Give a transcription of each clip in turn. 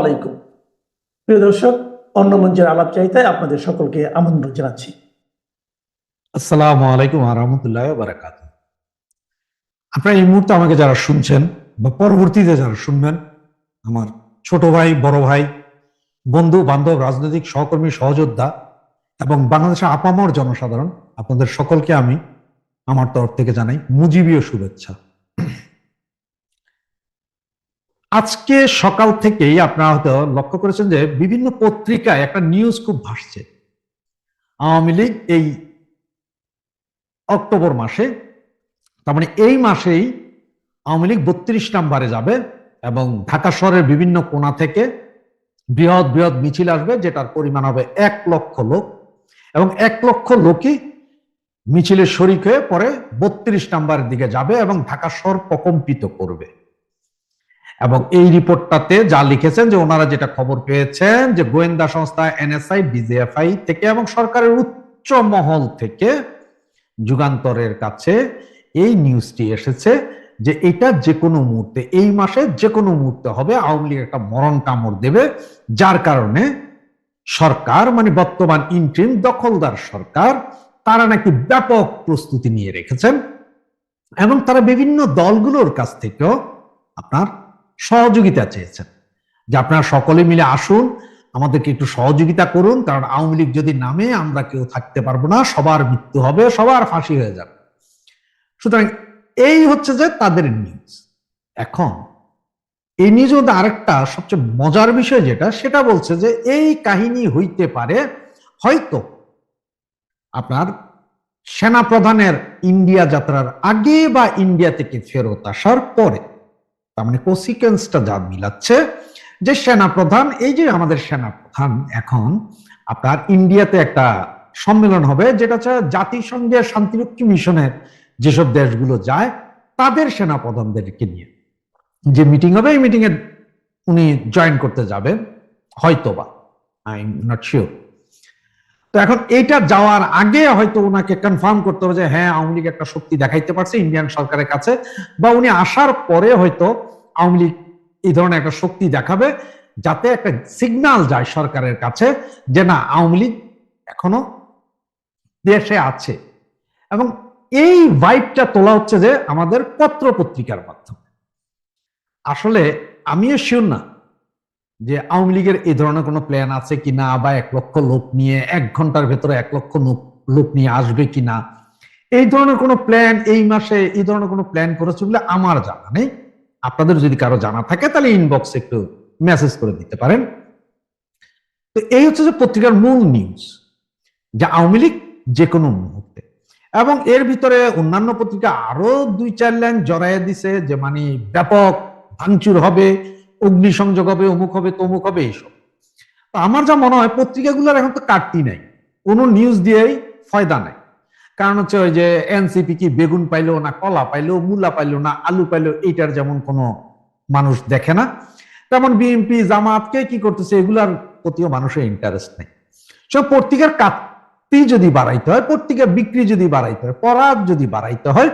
আলাইকুম। প্রিয় দর্শক, অন্য মঞ্চের আলাপ আপনাদের সকলকে আমন্ত্রণ জানাচ্ছি। আলাইকুম আহমতুল্লাহ বারাকাত আপনারা এই মুহূর্তে আমাকে যারা শুনছেন বা পরবর্তীতে যারা শুনবেন, আমার ছোট ভাই, বড় ভাই, বন্ধু, বান্ধব, রাজনৈতিক সহকর্মী, সহযোদ্ধা এবং বাংলাদেশের আপামর জনসাধারণ, আপনাদের সকলকে আমি আমার তরফ থেকে জানাই মুজিবীয় শুভেচ্ছা। আজকে সকাল থেকেই আপনারা হয়তো লক্ষ্য করেছেন যে বিভিন্ন পত্রিকায় একটা নিউজ খুব ভাসছে। আওয়ামী লীগ এই অক্টোবর মাসে, তার মানে এই মাসেই আওয়ামী লীগ বত্রিশ নাম্বারে যাবে এবং ঢাকা শহরের বিভিন্ন কোণা থেকে বৃহৎ বৃহৎ মিছিল আসবে, যেটার পরিমাণ হবে এক লক্ষ লোক। এবং এক লক্ষ লোকই মিছিলের শরিক হয়ে পরে বত্রিশ নাম্বারের দিকে যাবে এবং ঢাকা শহর প্রকম্পিত করবে। এবং এই রিপোর্টটাতে যা লিখেছেন যে ওনারা যেটা খবর পেয়েছেন যে গোয়েন্দা সংস্থা, এনএসআই ডিজিএফআই থেকে এবং সরকারের উচ্চ মহল থেকে যুগান্তরের কাছে এই নিউজটি এসেছে যে এটা যে কোনো মুহূর্তে, এই মাসে যে কোনো মুহূর্তে হবে আওয়ামী লীগ একটা মরণ কামড় দেবে, যার কারণে সরকার মানে বর্তমান ইন্ট্রিম দখলদার সরকার, তারা নাকি ব্যাপক প্রস্তুতি নিয়ে রেখেছেন এবং তারা বিভিন্ন দলগুলোর কাছ থেকেও আপনার সহযোগিতা চেয়েছেন। যে আপনারা সকলে মিলে আসুন, আমাদেরকে একটু সহযোগিতা করুন, কারণ আওয়ামী লীগ যদি নামে, আমরা কেউ থাকতে পারব না, সবার মৃত্যু হবে, সবার ফাঁসি হয়ে যাবে। সুতরাং এই হচ্ছে যে তাদের নিউজ এখন, এই নিউজ মধ্যে আরেকটা সবচেয়ে মজার বিষয় যেটা, সেটা বলছে যে এই কাহিনী হইতে পারে হয়তো আপনার সেনা প্রধানের ইন্ডিয়া যাত্রার আগে বা ইন্ডিয়া থেকে ফেরত আসার পরে। তার মানে কনসিকুয়েন্সটা যা মিলাচ্ছে, যে সেনা প্রধান এই যে আমাদের সেনা প্রধান এখন, আপনার ইন্ডিয়াতে একটা সম্মেলন হবে, যেটা হচ্ছে জাতিসংঘের শান্তিরক্ষী মিশনের যেসব দেশগুলো যায়, তাদের সেনা প্রধানদেরকে নিয়ে। যে মিটিং হবে, এই মিটিং এ উনি জয়েন করতে যাবেন, হয়তোবা আই এম নট শিওর তো এখন এইটা যাওয়ার আগে হয়তো ওনাকে কনফার্ম করতে হবে যে হ্যাঁ আওয়ামী লীগ একটা শক্তি দেখাইতে পারছে ইন্ডিয়ান সরকারের কাছে, বা উনি আসার পরে হয়তো আওয়ামী লীগ এই ধরনের একটা শক্তি দেখাবে, যাতে একটা সিগনাল যায় সরকারের কাছে যে, না, আওয়ামী লীগ এখনও দেশে আছে। এবং এই ভাইবটা তোলা হচ্ছে যে, আমাদের পত্র পত্রিকার মাধ্যমে। আসলে আমিও শিওর না যে আওয়ামী লীগের এই ধরনের কোনো প্ল্যান আছে কিনা বা এক লক্ষ লোক নিয়ে, এক ঘণ্টার ভেতরে এক লক্ষ লোক নিয়ে আসবে কিনা? এই ধরনের কোনো প্ল্যান এই মাসে, এই ধরনের কোনো প্ল্যান করেছে বলে আমার জানা নেই। আপনাদের যদি কারও জানা থাকে তাহলে ইনবক্সে একটু মেসেজ করে দিতে পারেন। তো এই হচ্ছে যে পত্রিকার মূল নিউজ যে আওয়ামী লীগ যে কোনো মুহূর্তে। এবং এর ভিতরে অন্যান্য পত্রিকা আরও দুই, চার লাইন জড়াইয়া দিছে যে মানে ব্যাপক ভাঙচুর হবে। অগ্নিসংযোগ হবে, অমুক হবে, তমুক হবে এইসব। তো আমার যা মনে হয়, পত্রিকাগুলোর এখন তো কাটতি নাই। কোনো নিউজ দিয়েই ফয়দা নাই। কারণ হচ্ছে ওই যে এনসিপি কি বেগুন পাইলো না কলা পাইলো, মূলা পাইলো না আলু পাইলো, এইটার যেমন কোনো মানুষ দেখে না। তেমন বিএনপি জামাতকে কি করতেছে, এগুলার প্রতিও মানুষের ইন্টারেস্ট নেই। সব পত্রিকার কাটতি যদি বাড়াইতে হয়, পত্রিকার বিক্রি যদি বাড়াইতে হয়, পরাগ যদি বাড়াইতে হয়,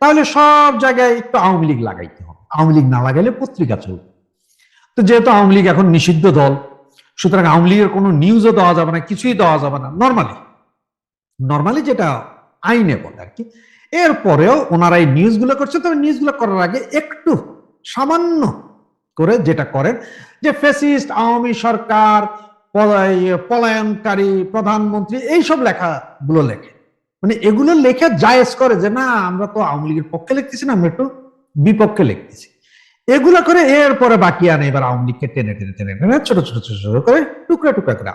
তাহলে সব জায়গায় একটু আওয়ামী লীগ লাগাইতে হবে। আওয়ামী লীগ না লাগাইলে পত্রিকা চলবে তো যেহেতু আওয়ামী লীগ এখন নিষিদ্ধ দল, সুতরাং আওয়ামী লীগের কোনো নিউজও দেওয়া যাবে না, কিছুই দেওয়া যাবে না নর্মালি নর্মালি যেটা আইনে বলে আর কি। এরপরেও ওনারা এই নিউজগুলো করছে, তবে নিউজগুলো করার আগে একটু সামান্য করে যেটা করেন, যে ফেসিস্ট আওয়ামী সরকার পলায়নকারী, প্রধানমন্ত্রী, এইসব লেখাগুলো লেখে। মানে এগুলো লেখে জায়েজ করে যে, না, আমরা তো আওয়ামী লীগের পক্ষে লিখতেছি না, আমরা একটু বিপক্ষে লিখতেছি। এগুলো করে এরপরে বাকি আনে এবার আওয়ামী লীগকে টেনে টেনে টেনে টেনে ছোট ছোট ছোট ছোট করে টুকরা টুকরা করে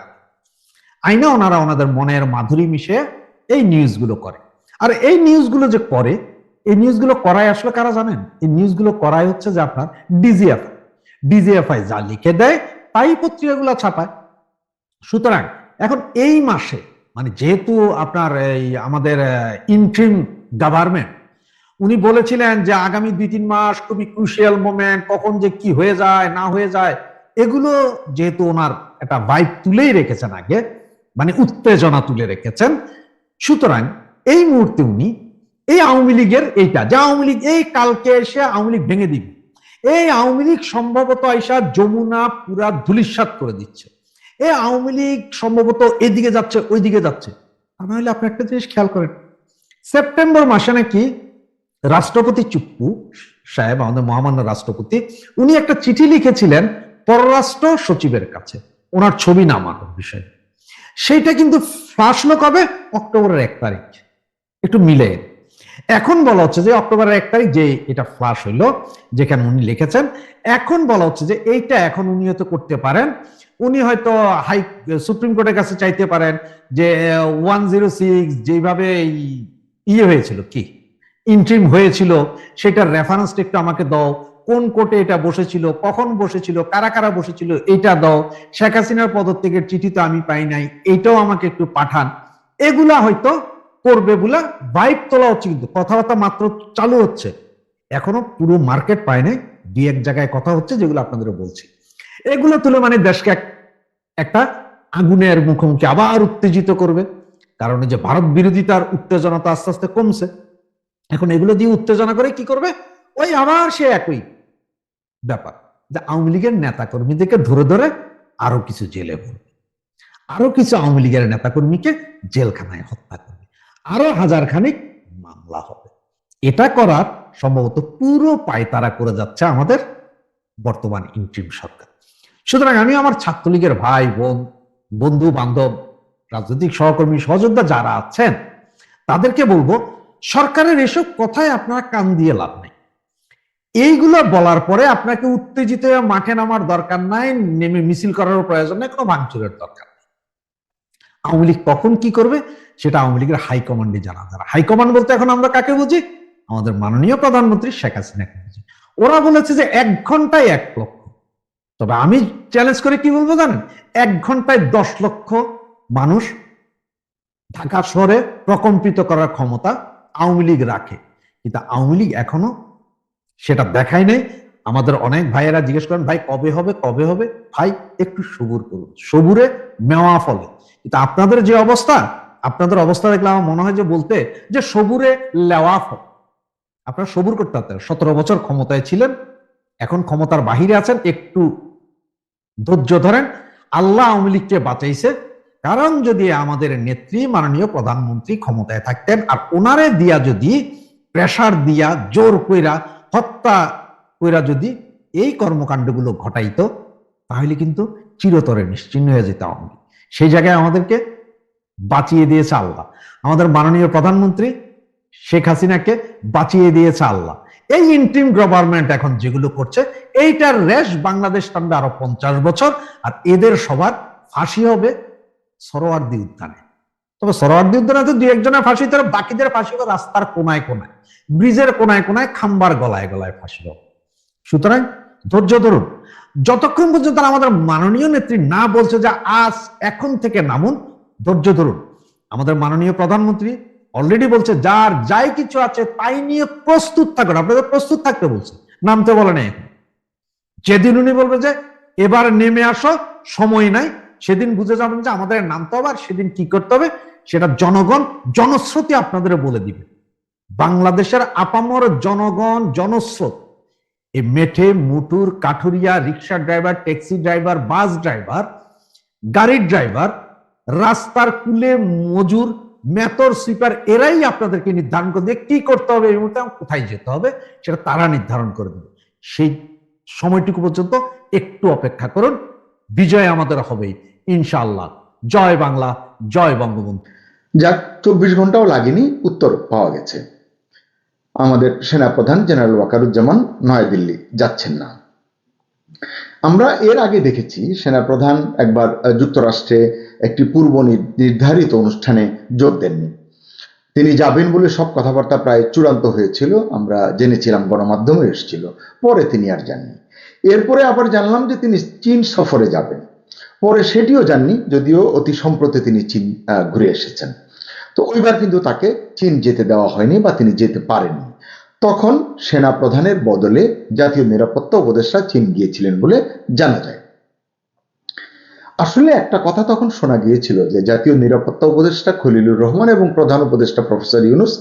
আইনে ওনারা ওনাদের মনের মাধুরী মিশে এই নিউজগুলো করে। আর এই নিউজগুলো যে করে, এই নিউজগুলো করায় আসলে কারা জানেন? এই নিউজগুলো করাই হচ্ছে যে আপনার ডিজিএফ ডিজিএফআই যা লিখে দেয়, তাই পত্রিকাগুলো ছাপায়। সুতরাং এখন এই মাসে মানে যেহেতু আপনার এই আমাদের ইন্ট্রিম গভর্নমেন্ট উনি বলেছিলেন যে আগামী দুই, তিন মাস খুবই ক্রুশিয়াল মোমেন্ট কখন যে কি হয়ে যায়, না হয়ে যায়, এগুলো যেহেতু ওনার একটা ভাইব তুলেই রেখেছেন আগে মানে উত্তেজনা তুলে রেখেছেন, সুতরাং এই মুহূর্তে উনি এই আওয়ামী লীগের এইটা, যে আওয়ামী লীগ, এই কালকে এসে আওয়ামী লীগ ভেঙে দিবে, এই আওয়ামী লীগ সম্ভবত আইসা যমুনা পুরা ধুলিস্বাত করে দিচ্ছে, এই আওয়ামী লীগ সম্ভবত এদিকে যাচ্ছে, ওইদিকে যাচ্ছে। তা নাহলে আপনি একটা জিনিস খেয়াল করেন, সেপ্টেম্বর মাসে নাকি রাষ্ট্রপতি চুপ্পু সাহেব, আমাদের মহামান্য রাষ্ট্রপতি, উনি একটা চিঠি লিখেছিলেন পররাষ্ট্র সচিবের কাছে। ওনার ছবি নামানোর বিষয়ে। সেইটা কিন্তু হলো কবে? অক্টোবরের এক তারিখ। একটু মিলে এখন বলা হচ্ছে যে অক্টোবরের এক তারিখ যে এটা ফ্লাশ হইল, যেখানে উনি লিখেছেন, এখন বলা হচ্ছে যে এইটা এখন উনি হয়তো করতে পারেন। উনি হয়তো হাই, সুপ্রিম কোর্টের কাছে চাইতে পারেন যে ওয়ান জিরো সিক্স যেভাবে ইয়ে হয়েছিল কি? ইন্ট্রিম হয়েছিল, সেটার রেফারেন্সটা একটু আমাকে দাও। কোন কোর্টে এটা বসেছিল, কখন বসেছিল, কারা কারা বসেছিল, এটা দাও। শেখ হাসিনার পদত্যাগের চিঠি তো আমি পাই নাই, এটাও আমাকে একটু পাঠান। এগুলা হয়তো করবে বলে বাইক তোলা কিন্তু কথাবার্তা মাত্র চালু হচ্ছে। এখনও পুরো মার্কেট পায় নাই দুই এক জায়গায় কথা হচ্ছে যেগুলো আপনাদের বলছি। এগুলো তুলে মানে দেশকে এক- একটা আগুনের মুখোমুখি আবার উত্তেজিত করবে। কারণ যে ভারত বিরোধিতার উত্তেজনা তো আস্তে আস্তে কমছে। এখন এগুলো দিয়ে উত্তেজনা করে কি করবে? ওই আবার সে একই ব্যাপার। যে আওয়ামী লীগের নেতা কর্মীদেরকে ধরে ধরে আরও কিছু জেলে ভরবে। আরও কিছু আওয়ামী লীগের নেতা কর্মীকে জেলখানায় হত্যা করবে। আরও হাজার খানিক মামলা হবে। এটা করার সম্ভবত পুরো পায়তারা করে যাচ্ছে আমাদের বর্তমান ইন্ট্রিম সরকার। সুতরাং আমি আমার ছাত্রলীগের ভাই, বোন, বন্ধু, বান্ধব, রাজনৈতিক সহকর্মী, সহযোদ্ধা যারা আছেন, তাদেরকে বলব সরকারের এসব কথায় আপনারা কান দিয়ে লাভ নেই। এইগুলো বলার পরে আপনাকে উত্তেজিত হয়ে মাঠে নামার দরকার নাই, নেমে মিছিল করার প্রয়োজন নেই, কোনো ভাঙচুরের দরকার আওয়ামী লীগ কখন কি করবে সেটা আওয়ামী লীগের হাইকমান্ডে জানা যারা হাইকমান্ড বলতে এখন আমরা কাকে বুঝি? আমাদের মাননীয় প্রধানমন্ত্রী শেখ হাসিনাকে বুঝি। ওরা বলেছে যে এক ঘন্টায় এক লক্ষ। তবে আমি চ্যালেঞ্জ করে কি বলব জানেন? এক ঘন্টায় দশ লক্ষ মানুষ ঢাকা শহরে প্রকম্পিত করার ক্ষমতা আওয়ামী লীগ রাখে। কিন্তু আওয়ামী লীগ এখনও সেটা দেখায় নাই। আমাদের অনেক ভাইয়েরা জিজ্ঞেস করেন, ভাই, কবে হবে? কবে হবে? ভাই, একটু সবুর করুন। সবুরে মেওয়া ফলে। কিন্তু আপনাদের যে অবস্থা, আপনাদের অবস্থা দেখলে আমার মনে হয় যে বলতে যে সবুরে লেওয়া ফল। আপনারা সবুর করতে পারতেন সতেরো বছর ক্ষমতায় ছিলেন, এখন ক্ষমতার বাহিরে আছেন, একটু ধৈর্য ধরেন। আল্লাহ আওয়ামী লীগকে বাঁচাইছে। কারণ যদি আমাদের নেত্রী মাননীয় প্রধানমন্ত্রী ক্ষমতায় থাকতেন আর ওনারে দিয়া যদি প্রেসার দিয়া জোর কইরা, হত্যা কইরা যদি এই কর্মকাণ্ডগুলো ঘটাইতো, তাহলে কিন্তু চিরতরে নিশ্চিন্ন হয়ে যেত সেই জায়গায় আমাদেরকে বাঁচিয়ে দিয়েছে আল্লাহ। আমাদের মাননীয় প্রধানমন্ত্রী শেখ হাসিনাকে বাঁচিয়ে দিয়েছে আল্লাহ। এই ইন্টিম গভর্নমেন্ট এখন যেগুলো করছে, এইটার রেশ বাংলাদেশ টানবে আরও পঞ্চাশ বছর, আর এদের সবার ফাঁসি হবে সরোয়ার্দি উদ্যানে। তবে সরোয়ার্দি উদ্যানে তো দুই একজনের ফাঁসি, তারা বাকিদের ফাঁসি রাস্তার কোনায় কোনায়, ব্রিজের কোনায় কোনায় খাম্বার গলায় গলায় ফাঁসি সুতরাং ধৈর্য ধরুন, যতক্ষণ পর্যন্ত আমাদের মাননীয় নেত্রী না বলছে যে আজ এখন থেকে নামুন, ধৈর্য ধরুন। আমাদের মাননীয় প্রধানমন্ত্রী অলরেডি বলছে, যার যাই কিছু আছে তাই নিয়ে প্রস্তুত থাকুন। আপনাদের প্রস্তুত থাকতে বলছে, নামতে বলে নেই যেদিন উনি বলবে যে, এবার নেমে আসো, সময় নাই সেদিন বুঝে যাবেন যে আমাদের নামতে হবে আর সেদিন কি করতে হবে? সেটা জনগণ জনস্রোতই আপনাদের বলে দিবে। বাংলাদেশের আপামর জনগণ, জনস্রোত এই মেঠে, মুটুর, কাঠুরিয়া, rickshaw driver, taxi driver, bus driver গাড়ির ড্রাইভার, রাস্তার কুলে মজুর, মেতর, সুইপার, এরাই আপনাদেরকে নির্ধারণ করে দিয়ে কি করতে হবে, এই মুহূর্তে কোথায় যেতে হবে, সেটা তারা নির্ধারণ করে দেবে। সেই সময়টুকু পর্যন্ত একটু অপেক্ষা করুন। বিজয় আমাদের হবেই, ইনশাআল্লাহ। জয় বাংলা, জয় বঙ্গবন্ধু। যাক, চব্বিশ ঘন্টাও লাগেনি, উত্তর পাওয়া গেছে। আমাদের সেনাপ্রধান জেনারেল ওয়াকারুজ্জামান নয়াদিল্লি যাচ্ছেন না। আমরা এর আগে দেখেছি, সেনাপ্রধান একবার যুক্তরাষ্ট্রে একটি পূর্ব নির- নির্ধারিত অনুষ্ঠানে যোগ দেননি। তিনি যাবেন বলে সব কথাবার্তা প্রায় চূড়ান্ত হয়েছিল, আমরা জেনেছিলাম গণমাধ্যমে এসেছিল, পরে তিনি আর যাননি। এরপরে আবার জানলাম যে তিনি চীন সফরে যাবেন। পরে সেটিও জাননি, যদিও অতি সম্প্রতি তিনি চীন ঘুরে এসেছেন। তো ওইবার কিন্তু তাকে চীন যেতে দেওয়া হয়নি বা তিনি যেতে পারেননি। তখন সেনা প্রধানের বদলে জাতীয় নিরাপত্তা উপদেষ্টা চীন গিয়েছিলেন বলে জানা যায়। আসলে একটা কথা তখন শোনা গিয়েছিল যে জাতীয় নিরাপত্তা উপদেষ্টা খলিলুর রহমান এবং প্রধান উপদেষ্টা প্রফেসর ইউনুস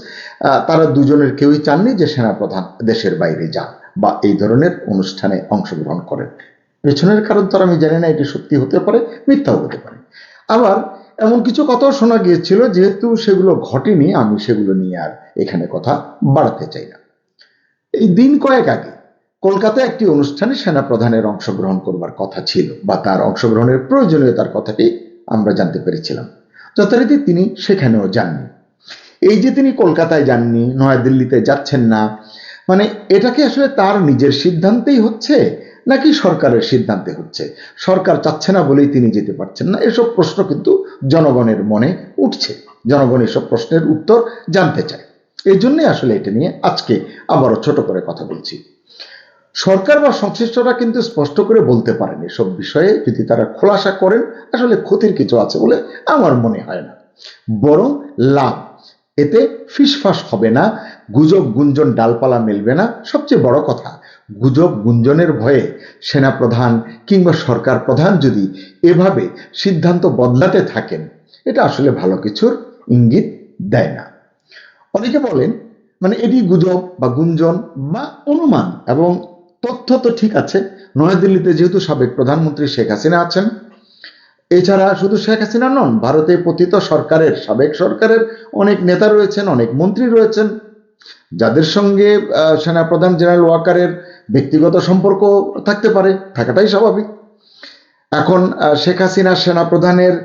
তারা দুজনের কেউই চাননি যে সেনা প্রধান দেশের বাইরে যান। বা এই ধরনের অনুষ্ঠানে অংশগ্রহণ করেন। পেছনের কারণ তো আমি জানি না এটি সত্যি হতে পারে, মিথ্যাও হতে পারে। আবার এমন কিছু কথাও শোনা গিয়েছিল, যেহেতু সেগুলো ঘটেনি, আমি সেগুলো নিয়ে আর এখানে কথা বাড়াতে চাই না। এই দিন কয়েক আগে কলকাতায় একটি অনুষ্ঠানে সেনাপ্রধানের অংশগ্রহণ করবার কথা ছিল বা তার অংশগ্রহণের প্রয়োজনীয়তার কথাটি আমরা জানতে পেরেছিলাম। যথারীতি তিনি সেখানেও যাননি। এই যে তিনি কলকাতায় যাননি, নয়াদিল্লিতে যাচ্ছেন না মানে এটা কি আসলে তার নিজের সিদ্ধান্তেই হচ্ছে নাকি সরকারের সিদ্ধান্তে হচ্ছে? সরকার চাচ্ছে না বলেই তিনি যেতে পারছেন না। এসব প্রশ্ন কিন্তু জনগণের মনে উঠছে। জনগণ এসব প্রশ্নের উত্তর জানতে চায়। এই জন্যই আসলে এটা নিয়ে আজকে আবারও ছোট করে কথা বলছি। সরকার বা সংশ্লিষ্টরা কিন্তু স্পষ্ট করে বলতে পারেন এসব বিষয়ে, যদি তারা খোলাসা করেন, আসলে ক্ষতির কিছু আছে বলে আমার মনে হয় না। বরং লাভ। এতে ফিসফাস হবে না। গুজব গুঞ্জন ডালপালা মেলবে না সবচেয়ে বড় কথা। গুজব গুঞ্জনের ভয়ে সেনাপ্রধান কিংবা সরকার প্রধান যদি এভাবে সিদ্ধান্ত বদলাতে থাকেন, এটা আসলে ভালো কিছুর ইঙ্গিত দেয় না। অনেকে বলেন মানে এটি গুজব বা গুঞ্জন বা অনুমান এবং তথ্য তো ঠিক আছে। নয়াদিল্লিতে যেহেতু সাবেক প্রধানমন্ত্রী শেখ হাসিনা আছেন, এছাড়া শুধু শেখ হাসিনা নন, ভারতে পতিত সরকারের, সাবেক সরকারের অনেক নেতা রয়েছেন, অনেক মন্ত্রী রয়েছেন। যাদের সঙ্গে সেনাপ্রধান জেনারেল ওয়াকারের ব্যক্তিগত সম্পর্ক থাকতে পারে, থাকাটাই স্বাভাবিক। এখন শেখ হাসিনা সেনাপ্রধানের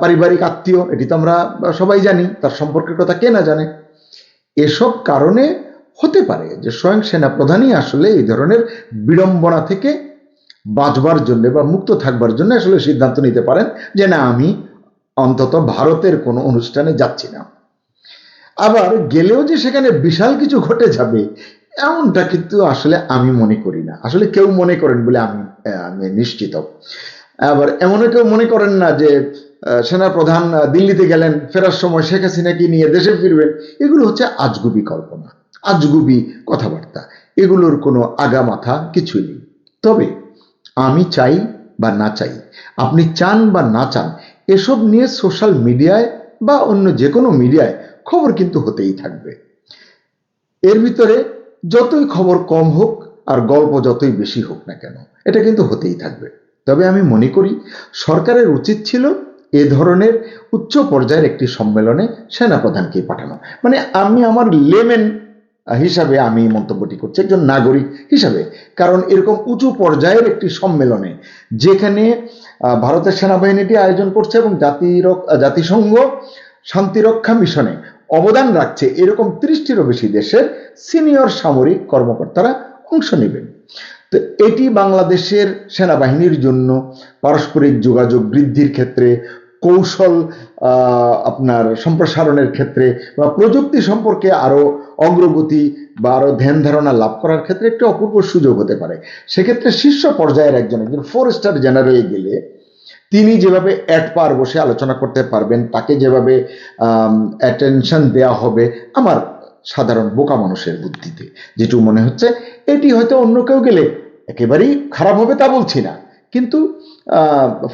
পারিবারিক আত্মীয়, এটি তো আমরা সবাই জানি, তার সম্পর্কের কথা কে না জানে? এসব কারণে হতে পারে যে স্বয়ং সেনাপ্রধানই আসলে এই ধরনের বিড়ম্বনা থেকে বাঁচবার জন্য বা মুক্ত থাকবার জন্য আসলে সিদ্ধান্ত নিতে পারেন যে না, আমি অন্তত ভারতের কোনো অনুষ্ঠানে যাচ্ছি না। আবার গেলেও যে সেখানে বিশাল কিছু ঘটে যাবে, এমনটা কিন্তু আসলে আমি মনে করি না। আসলে কেউ মনে করেন বলে আমি আমি নিশ্চিত। আবার এমনও কেউ মনে করেন না যে সেনা প্রধান দিল্লিতে গেলেন, ফেরার সময় শেখ হাসিনাকে নিয়ে দেশে ফিরবেন। এগুলো হচ্ছে আজগুবি কল্পনা, আজগুবি কথাবার্তা। এগুলোর কোনো আগা মাথা কিছুই নেই। তবে আমি চাই বা না চাই, আপনি চান বা না চান, এসব নিয়ে সোশ্যাল মিডিয়ায় বা অন্য যে কোনো মিডিয়ায় খবর কিন্তু হতেই থাকবে। এর ভিতরে যতই খবর কম হোক আর গল্প যতই বেশি হোক না কেন, এটা কিন্তু হতেই থাকবে। তবে আমি মনে করি সরকারের উচিত ছিল এ ধরনের উচ্চ পর্যায়ের একটি সম্মেলনে সেনাপ্রধানকে পাঠানো। মানে আমি আমার লেমেন হিসাবে আমি মন্তব্যটি করছি, একজন নাগরিক হিসাবে। কারণ এরকম উঁচু পর্যায়ের একটি সম্মেলনে যেখানে ভারতের সেনাবাহিনীটি আয়োজন করছে এবং জাতির জাতিসংঘ শান্তিরক্ষা মিশনে অবদান রাখছে এরকম ত্রিশটিরও বেশি দেশের সিনিয়র সামরিক কর্মকর্তারা অংশ নেবেন। তো এটি বাংলাদেশের সেনাবাহিনীর জন্য পারস্পরিক যোগাযোগ বৃদ্ধির ক্ষেত্রে, কৌশল আপনার সম্প্রসারণের ক্ষেত্রে বা প্রযুক্তি সম্পর্কে আরও অগ্রগতি বা আরও ধ্যান ধারণা লাভ করার ক্ষেত্রে একটি অপূর্ব সুযোগ হতে পারে। সেক্ষেত্রে শীর্ষ পর্যায়ের একজন একজন ফোর স্টার জেনারেল গেলে তিনি যেভাবে অ্যাট পার বসে আলোচনা করতে পারবেন, তাকে যেভাবে অ্যাটেনশন দেওয়া হবে, আমার সাধারণ বোকা মানুষের বুদ্ধিতে। যেটু মনে হচ্ছে, এটি হয়তো অন্য কেউ গেলে একেবারেই খারাপ হবে তা বলছি না। কিন্তু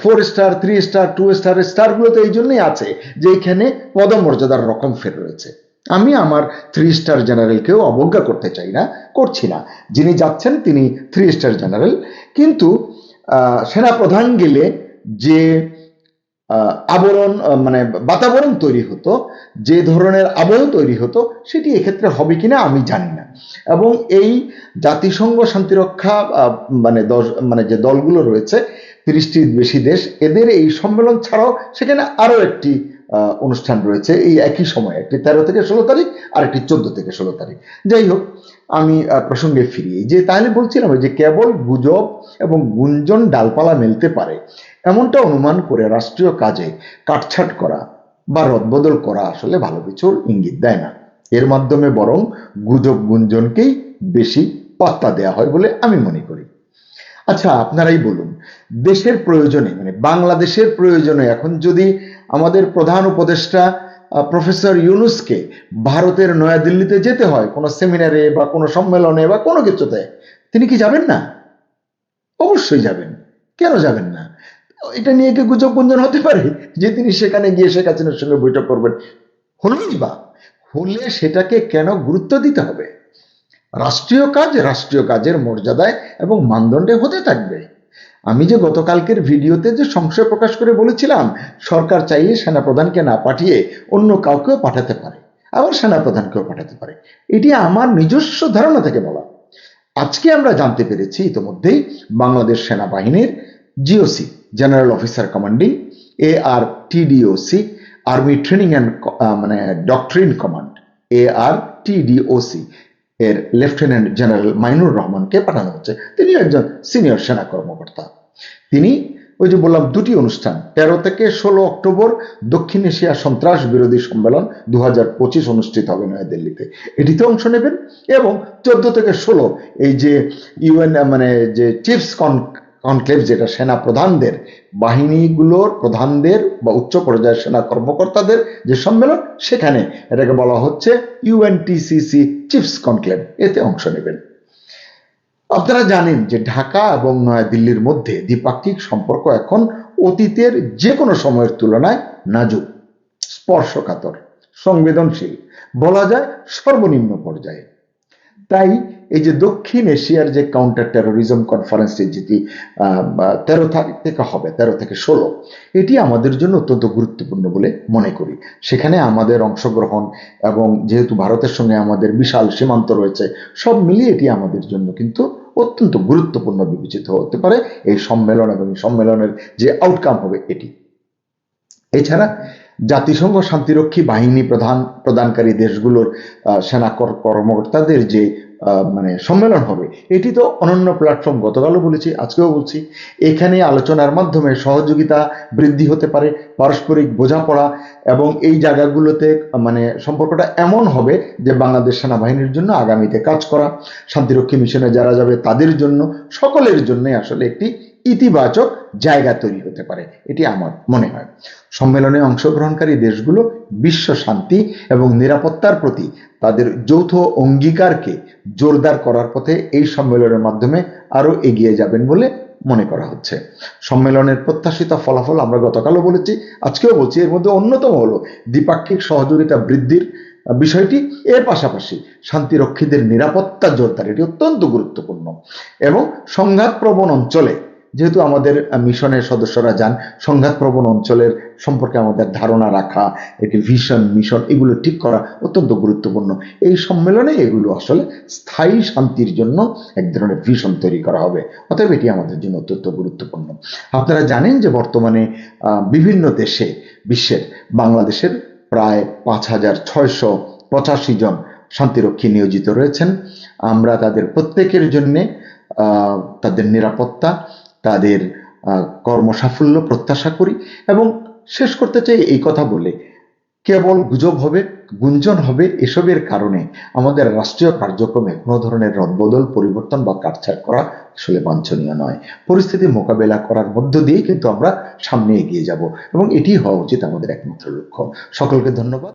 four star three star two star স্টারগুলো তো এই জন্যই আছে যে এখানে পদমর্যাদার রকম ফের রয়েছে। আমি আমার থ্রি স্টার জেনারেলকেও অবজ্ঞা করতে চাই না, করছি না। যিনি যাচ্ছেন তিনি থ্রি স্টার জেনারেল কিন্তু সেনাপ্রধান গেলে যে আবরণ মানে বাতাবরণ তৈরি হতো, যে ধরনের আবহ তৈরি হতো, সেটি এক্ষেত্রে হবে কিনা আমি জানি না। এবং এই জাতিসংঘ শান্তিরক্ষা মানে দশ মানে যে দলগুলো রয়েছে, তিরিশটির বেশি দেশ, এদের এই সম্মেলন ছাড়াও সেখানে আরও একটি অনুষ্ঠান রয়েছে, এই একই সময়ে, একটি তেরো থেকে ষোলো তারিখ আর একটি চোদ্দ থেকে ষোলো তারিখ। যাই হোক, আমি প্রসঙ্গে ফিরি। যে তাহলে বলছিলাম যে কেবল গুজব এবং গুঞ্জন ডালপালা মেলতে পারে এমনটা অনুমান করে রাষ্ট্রীয় কাজে কাটছাট করা বা রদবদল করা আসলে ভালো কিছুর ইঙ্গিত দেয় না। এর মাধ্যমে বরং গুজব গুঞ্জনকেই বেশি পাত্তা দেওয়া হয় বলে আমি মনে করি। আচ্ছা আপনারাই বলুন, দেশের প্রয়োজনে মানে বাংলাদেশের প্রয়োজনে এখন যদি আমাদের প্রধান উপদেষ্টা প্রফেসর ইউনুসকে ভারতের নয়াদিল্লিতে যেতে হয়, কোনো সেমিনারে বা কোনো সম্মেলনে বা কোনো কিছুতে, তিনি কি যাবেন না? অবশ্যই যাবেন। কেন যাবেন না? এটা নিয়ে কি গুজব গুঞ্জন হতে পারে? যে তিনি সেখানে গিয়ে শেখ হাসিনার সঙ্গে বৈঠক করবেন। হলেই বা? হলে সেটাকে কেন গুরুত্ব দিতে হবে? রাষ্ট্রীয় কাজ রাষ্ট্রীয় কাজের মর্যাদায় এবং মানদণ্ডে হতে থাকবে। আমি যে গতকালকের ভিডিওতে যে সংশয় প্রকাশ করে বলেছিলাম, সরকার চাইলে সেনাপ্রধানকে না পাঠিয়ে অন্য কাউকেও পাঠাতে পারে, আবার সেনাপ্রধানকেও পাঠাতে পারে। এটি আমার নিজস্ব ধারণা থেকে বলা। আজকে আমরা জানতে পেরেছি ইতিমধ্যেই বাংলাদেশ সেনাবাহিনীর GOC. General officer commanding A R TDOC army training and মানে doctrine command A R TDOC এর লেফটেন্যান্ট জেনারেল মাইনুর রহমানকে পাঠানো হচ্ছে। তিনি একজন সিনিয়র সেনা কর্মকর্তা তিনি ওই যে বললাম, দুটি অনুষ্ঠান, তেরো থেকে ষোলো অক্টোবর, দক্ষিণ এশিয়া সন্ত্রাস বিরোধী সম্মেলন দু হাজার পঁচিশ অনুষ্ঠিত হবে নয়াদিল্লিতে। এটিতে অংশ নেবেন এবং চোদ্দ থেকে ষোলো এই যে ইউএন মানে যে চিফস কন কনক্লেভ যেটা সেনা প্রধানদের, বাহিনীগুলোর প্রধানদের বা উচ্চ পর্যায়ের সেনা কর্মকর্তাদের যে সম্মেলন, সেখানে এটাকে বলা হচ্ছে ইউএনটিসিসি চিফস কনক্লেভ এতে অংশ নেবেন। আপনারা জানেন যে ঢাকা এবং নয়াদিল্লির মধ্যে দ্বিপাক্ষিক সম্পর্ক এখন অতীতের যে কোনো সময়ের তুলনায় নাজুক, স্পর্শকাতর, সংবেদনশীল, বলা যায় সর্বনিম্ন পর্যায়ে। তাই এই যে দক্ষিণ এশিয়ার যে কাউন্টার টেরোরিজম কনফারেন্সটি যেটি তেরো তারিখ থেকে হবে, তেরো থেকে ষোলো, এটি আমাদের জন্য অত্যন্ত গুরুত্বপূর্ণ বলে মনে করি। সেখানে আমাদের অংশগ্রহণ এবং যেহেতু ভারতের সঙ্গে আমাদের বিশাল সীমান্ত রয়েছে, সব মিলিয়ে এটি আমাদের জন্য কিন্তু অত্যন্ত গুরুত্বপূর্ণ বিবেচিত হতে পারে। এই সম্মেলন এবং সম্মেলনের যে আউটকাম হবে এটি। এছাড়া জাতিসংঘ শান্তিরক্ষী বাহিনী প্রধান, প্রদানকারী দেশগুলোর সেনা কর্মকর্তাদের যে মানে সম্মেলন হবে, এটি তো অনন্য প্ল্যাটফর্ম গতকালও বলেছি, আজকেও বলছি। এখানে আলোচনার মাধ্যমে সহযোগিতা বৃদ্ধি হতে পারে, পারস্পরিক বোঝাপড়া এবং এই জায়গাগুলোতে মানে সম্পর্কটা এমন হবে যে বাংলাদেশ সেনাবাহিনীর জন্য আগামীতে কাজ করা, শান্তিরক্ষী মিশনে যারা যাবে তাদের জন্য, সকলের জন্যই আসলে একটি ইতিবাচক জায়গা তৈরি হতে পারে, এটি আমার মনে হয়। সম্মেলনে অংশগ্রহণকারী দেশগুলো বিশ্ব শান্তি এবং নিরাপত্তার প্রতি তাদের যৌথ অঙ্গীকারকে জোরদার করার পথে এই সম্মেলনের মাধ্যমে আরও এগিয়ে যাবেন বলে মনে করা হচ্ছে। সম্মেলনের প্রত্যাশিত ফলাফল আমরা গতকালও বলেছি, আজকেও বলছি, এর মধ্যে অন্যতম হলো দ্বিপাক্ষিক সহযোগিতা বৃদ্ধির বিষয়টি। এর পাশাপাশি শান্তিরক্ষীদের নিরাপত্তা জোরদার, এটি অত্যন্ত গুরুত্বপূর্ণ। এবং সংঘাতপ্রবণ অঞ্চলে যেহেতু আমাদের মিশনের সদস্যরা যান, সংঘাতপ্রবণ অঞ্চলের সম্পর্কে আমাদের ধারণা রাখা একটি ভিশন, মিশন, এগুলো ঠিক করা অত্যন্ত গুরুত্বপূর্ণ। এই সম্মেলনে এগুলো আসলে স্থায়ী শান্তির জন্য এক ধরনের ভিশন তৈরি করা হবে। অতএব এটি আমাদের জন্য অত্যন্ত গুরুত্বপূর্ণ। আপনারা জানেন যে বর্তমানে বিভিন্ন দেশে, বিশ্বের, বাংলাদেশের প্রায় পাঁচ হাজার ছয়শো পঁচাশি জন শান্তিরক্ষী নিয়োজিত রয়েছেন। আমরা তাদের প্রত্যেকের জন্যে তাদের নিরাপত্তা তাদের কর্মসাফল্য প্রত্যাশা করি এবং শেষ করতে চাই এই কথা বলে। কেবল গুজব হবে, গুঞ্জন হবে এসবের কারণে আমাদের রাষ্ট্রীয় কার্যক্রমে কোনো ধরনের রদবদল, পরিবর্তন বা কাটছাট করা আসলে বাঞ্ছনীয় নয়। পরিস্থিতি মোকাবেলা করার মধ্য দিয়েই কিন্তু আমরা সামনে এগিয়ে যাব এবং এটি হওয়া উচিত আমাদের একমাত্র লক্ষ্য। সকলকে ধন্যবাদ।